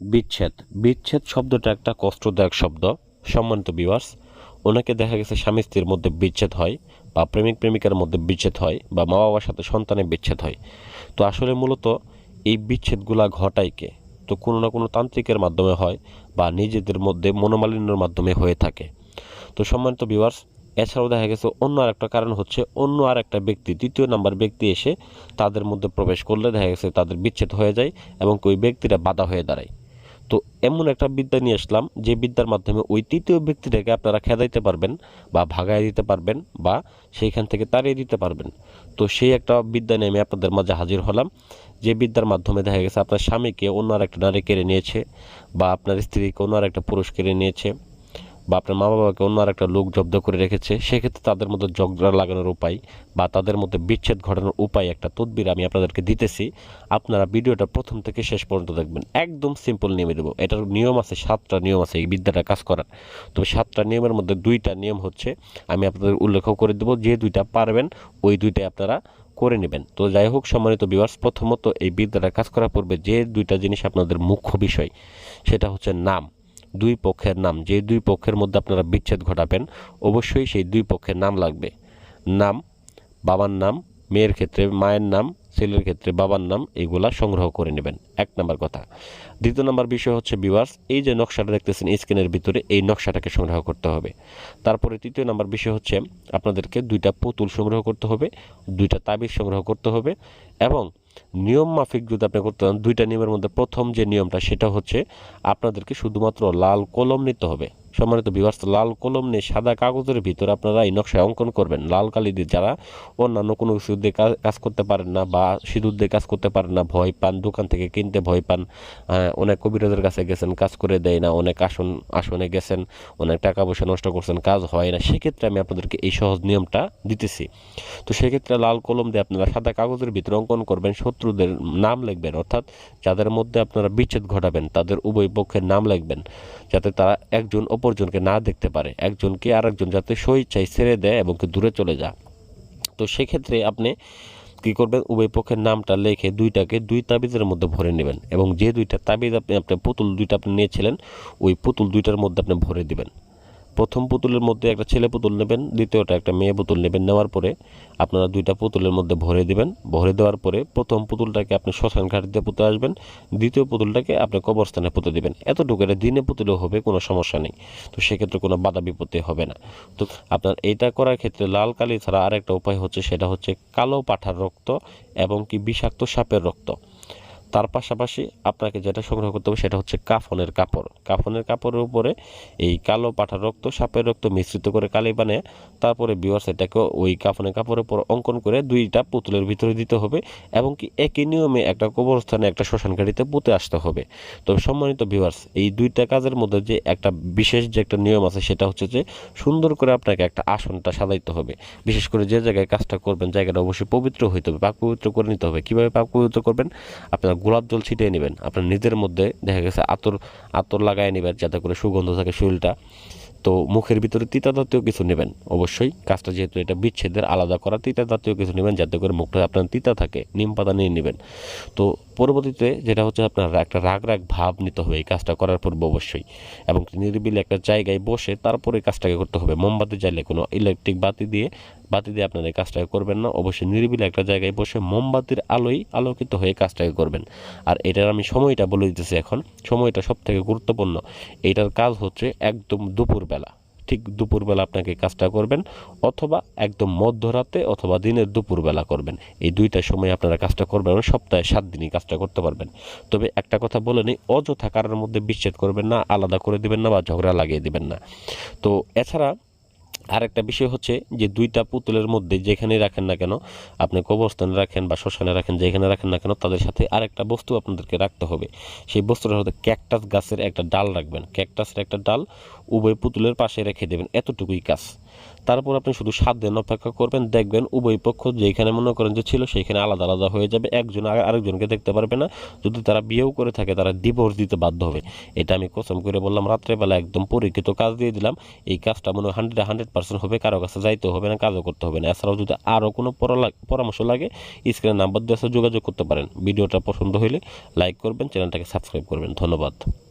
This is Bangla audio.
বিচ্ছেদ। বিচ্ছেদ শব্দটা একটা কষ্টদায়ক শব্দ। সম্মানিত বিভার্স ওনাকে দেখা গেছে স্বামী স্ত্রীর মধ্যে বিচ্ছেদ হয় বা প্রেমিক প্রেমিকার মধ্যে বিচ্ছেদ হয় বা মা বাবার সাথে সন্তানের বিচ্ছেদ হয়। তো আসলে মূলত এই বিচ্ছেদগুলা ঘটায় কে? তো কোনো না কোনো তান্ত্রিকের মাধ্যমে হয় বা নিজেদের মধ্যে মনোমালিন্যের মাধ্যমে হয়ে থাকে। তো সম্মানিত বিভার্স এছাড়াও দেখা গেছে অন্য আর একটা কারণ হচ্ছে অন্য আর একটা ব্যক্তি, তৃতীয় নাম্বার ব্যক্তি এসে তাদের মধ্যে প্রবেশ করলে দেখা গেছে তাদের বিচ্ছেদ হয়ে যায় এবং ওই ব্যক্তিরা বাধা হয়ে দাঁড়ায়। তো এমন একটা বিদ্যা নিয়ে আসলাম যে বিদ্যার মাধ্যমে ওই তৃতীয় ব্যক্তিটাকে আপনারা খেদাইতে পারবেন বা ভাগায় দিতে পারবেন বা সেইখান থেকে তাড়িয়ে দিতে পারবেন। তো সেই একটা বিদ্যা নিয়ে আমি আপনাদের মাঝে হাজির হলাম, যে বিদ্যার মাধ্যমে দেখা গেছে আপনার স্বামীকে অন্য আর একটা নারী কেড়ে নিয়েছে বা আপনার স্ত্রীকে অন্য আর একটা পুরুষ কেড়ে নিয়েছে। বা আপনার মা বাবাকে অন্য আর একটা লোক জব্দ করে রেখেছে, সেক্ষেত্রে তাদের মধ্যে জগড়া লাগানোর উপায় বা তাদের মধ্যে বিচ্ছেদ ঘটানোর উপায় একটা তদবির আমি আপনাদেরকে দিতেছি। আপনারা ভিডিওটা প্রথম থেকে শেষ পর্যন্ত দেখবেন। একদম সিম্পল নিয়মে দেবো। এটার নিয়ম আছে, সাতটা নিয়ম আছে এই বিদ্যাটা কাজ করার। তবে সাতটা নিয়মের মধ্যে দুইটা নিয়ম হচ্ছে, আমি আপনাদের উল্লেখ করে দেবো, যে দুইটা পারবেন, ওই দুইটাই আপনারা করে নেবেন। তো যাই হোক, সম্মানিত বিভার্স প্রথমত এই বিদ্যাটা কাজ করার পূর্বে যে দুইটা জিনিস আপনাদের মুখ্য বিষয়, সেটা হচ্ছে নাম। দুই পক্ষের নাম, যে দুই পক্ষের মধ্যে আপনারা বিচ্ছেদ ঘটাবেন, অবশ্যই সেই দুই পক্ষের নাম লাগবে। নাম, বাবার নাম, মেয়ের ক্ষেত্রে মায়ের নাম, ছেলের ক্ষেত্রে বাবার নাম, এগুলা সংগ্রহ করে নেবেন। এক নম্বর কথা। দ্বিতীয় নম্বর বিষয় হচ্ছে বিভার্স এই যে নকশাটা দেখতেছেন স্ক্রিনের ভিতরে, এই নকশাটাকে সংগ্রহ করতে হবে। তারপরে তৃতীয় নম্বর বিষয় হচ্ছে, আপনাদেরকে দুইটা পুতুল সংগ্রহ করতে হবে, দুইটা তাবিজ সংগ্রহ করতে হবে এবং নিয়ম মাফিক যদি আপনি করতে চান, দুইটা নিয়মের মধ্যে প্রথম যে নিয়মটা, সেটা হচ্ছে আপনাদেরকে শুধুমাত্র লাল কলম নিতে হবে। সম্মানিত বিভার্স লাল কলম নিয়ে সাদা কাগজের ভিতরে আপনারা এই নকশায় অঙ্কন করবেন। লাল কালি দিয়ে যারা অন্যান্য কোনো কিছু দিয়ে কাজ- করতে পারেন না বা সিঁদুর দিয়ে কাজ করতে পারেন না ভয় পান দোকান থেকে কিনতে ভয় পান আহ, অনেক কবিরাজের কাছে গেছেন কাজ করে দেয় না অনেক আসন আসনে গেছেন অনেক টাকা পয়সা নষ্ট করছেন কাজ হয় না সেক্ষেত্রে আমি আপনাদেরকে এই সহজ নিয়মটা দিতেছি। তো সেক্ষেত্রে লাল কলম দিয়ে আপনারা সাদা কাগজের ভিতরে অঙ্কন করবেন শত্রুদের নাম লিখবেন অর্থাৎ যাদের মধ্যে আপনারা বিচ্ছেদ ঘটাবেন তাদের উভয় পক্ষের নাম লিখবেন যাতে তারা একজন অপরজনকে না দেখতে পারে। একজনকে আরেকজন যাতে স্বইচ্ছায় ছেড়ে দেয় এবং দূরে চলে যায়। তো সেক্ষেত্রে আপনি কী করবেন? উভয় পক্ষের নামটা লেখে দুইটাকে দুই তাবিজের মধ্যে ভরে নেবেন এবং যে দুইটা তাবিজ আপনি আপনার পুতুল দুইটা আপনি নিয়েছিলেন, ওই পুতুল দুইটার মধ্যে আপনি ভরে দিবেন। প্রথম পুতুলের মধ্যে একটা ছেলে পুতুল নেবেন, দ্বিতীয়টা একটা মেয়ে পুতুল নেবেন, নেওয়ার পরে আপনারা দুইটা পুতুলের মধ্যে ভরে দেবেন। ভরে দেওয়ার পরে প্রথম পুতুলটাকে আপনি শ্মশান ঘাটিতে পুঁতে আসবেন, দ্বিতীয় পুতুলটাকে আপনি কবরস্থানে পুঁতে দিবেন। এতটুকু এটা দিনে পুতুলেও হবে, কোনো সমস্যা নেই। তো সেক্ষেত্রে কোনো বাধা বিপত্তি হবে না। তো আপনার এইটা করার ক্ষেত্রে লাল কালি ছাড়া আরেকটা উপায় হচ্ছে, সেটা হচ্ছে কালো পাঠার রক্ত এবং কি বিষাক্ত সাপের রক্ত। তার পাশাপাশি আপনাকে যেটা সংগ্রহ করতে হবে সেটা হচ্ছে কাফনের কাপড়। কাফনের কাপড়ের উপরে এই কালো পাঠার রক্ত, সাপের রক্ত মিশ্রিত করে কালি বানিয়ে তারপরে বিওয়ার্স এটাকে ওই কাফনের কাপড়ের উপর অঙ্কন করে দুইটা পুতুলের ভিতরে দিতে হবে এবং কি একই নিয়মে একটা কবরস্থানে একটা শ্মশান গাড়িতে পুঁতে আসতে হবে। তবে সম্মানিত ভিউয়ার্স এই দুইটা কাজের মধ্যে যে একটা বিশেষ যে একটা নিয়ম আছে সেটা হচ্ছে যে সুন্দর করে আপনাকে একটা আসনটা সাজাইতে হবে। বিশেষ করে যে জায়গায় কাজটা করবেন জায়গাটা অবশ্যই পবিত্র হইতে হবে, পাক পবিত্র করে নিতে হবে। কীভাবে পাক পবিত্র করবেন? আপনার গোলাপ জল ছিটিয়ে নেবেন। আপনার নিজের মধ্যে দেখা গেছে আতর আতর লাগায় নেবেন যাতে করে সুগন্ধ থাকে শরীরটা। তো মুখের ভিতরে তিতা জাতীয় কিছু নেবেন, অবশ্যই। কাজটা যেহেতু এটা বিচ্ছেদের আলাদা করা, তিতা জাতীয় কিছু নেবেন যাতে করে মুখটা আপনার তিতা থাকে, নিম পাতা নিয়ে নেবেন। তো পরবর্তীতে যেটা হচ্ছে আপনার একটা রাগ রাগ ভাব নিতে হবে, এই কাজটা করার পূর্বে অবশ্যই। এবং নিরিবিলি একটা জায়গায় বসে তারপরে কাজটাকে করতে হবে। মোমবাতি জ্বালিয়ে কোনো ইলেকট্রিক বাতি দিয়ে বাতি দিয়ে আপনার এই কাজটাকে করবেন না। অবশ্যই নিরিবিলি একটা জায়গায় বসে মোমবাতির আলোয় আলোকিত হয়ে কাজটাকে করবেন। আর এটার আমি সময়টা বলে দিতেছি এখন। সময়টা সব থেকে গুরুত্বপূর্ণ। এইটার কাজ হচ্ছে একদম দুপুরবেলা। ঠিক দুপুরবেলা আপনাকে কাজটা করবেন, অথবা একদম মধ্যরাতে অথবা দিনের দুপুরবেলা করবেন। এই দুইটা সময় আপনারা কাজটা করবেন সপ্তাহে সাত দিনই কাজটা করতে পারবেন। তবে একটা কথা বলে নিই, অযথা কারোর মধ্যে বিচ্ছেদ করবেন না, আলাদা করে দিবেন না বা ঝগড়া লাগিয়ে দিবেন না। তো এছাড়া আরেকটা বিষয় হচ্ছে যে দুইটা পুতুলের মধ্যে যেখানে রাখেন না কেন, আপনি কবরস্থানে রাখেন বা শ্মশানে রাখেন, যেখানে রাখেন না কেন, তাদের সাথে আরেকটা বস্তু আপনাদেরকে রাখতে হবে। সেই বস্তুটা হতে ক্যাকটাস গাছের একটা ডাল রাখবেন। ক্যাকটাসের একটা ডাল উভয় পুতুলের পাশে রেখে দেবেন। এতটুকুই কাজ। তারপর আপনি শুধু সাত দিন অপেক্ষা করবেন, দেখবেন উভয় পক্ষ যেখানে মনে করেন যে ছিল সেইখানে আলাদা আলাদা হয়ে যাবে, একজন আর- আরেকজনকে দেখতে পারবে না। যদি তারা বিয়েও করে থাকে, তারা ডিভোর্স দিতে বাধ্য হবে। এটা আমি কসম করে বললাম, রাত্রেবেলা একদম পরীক্ষিত কাজ দিয়ে দিলাম। এই কাজটা মনে হয় হান্ড্রেড হান্ড্রেড পার্সেন্ট হবে, কারও কাছে যাইতে হবে না, কাজও করতে হবে না। এছাড়াও যদি আরও কোনো পরামর্শ লাগে, স্ক্রিনে নাম্বার দিয়ে যোগাযোগ করতে পারেন। ভিডিওটা পছন্দ হলে লাইক করবেন, চ্যানেলটাকে সাবস্ক্রাইব করবেন। ধন্যবাদ।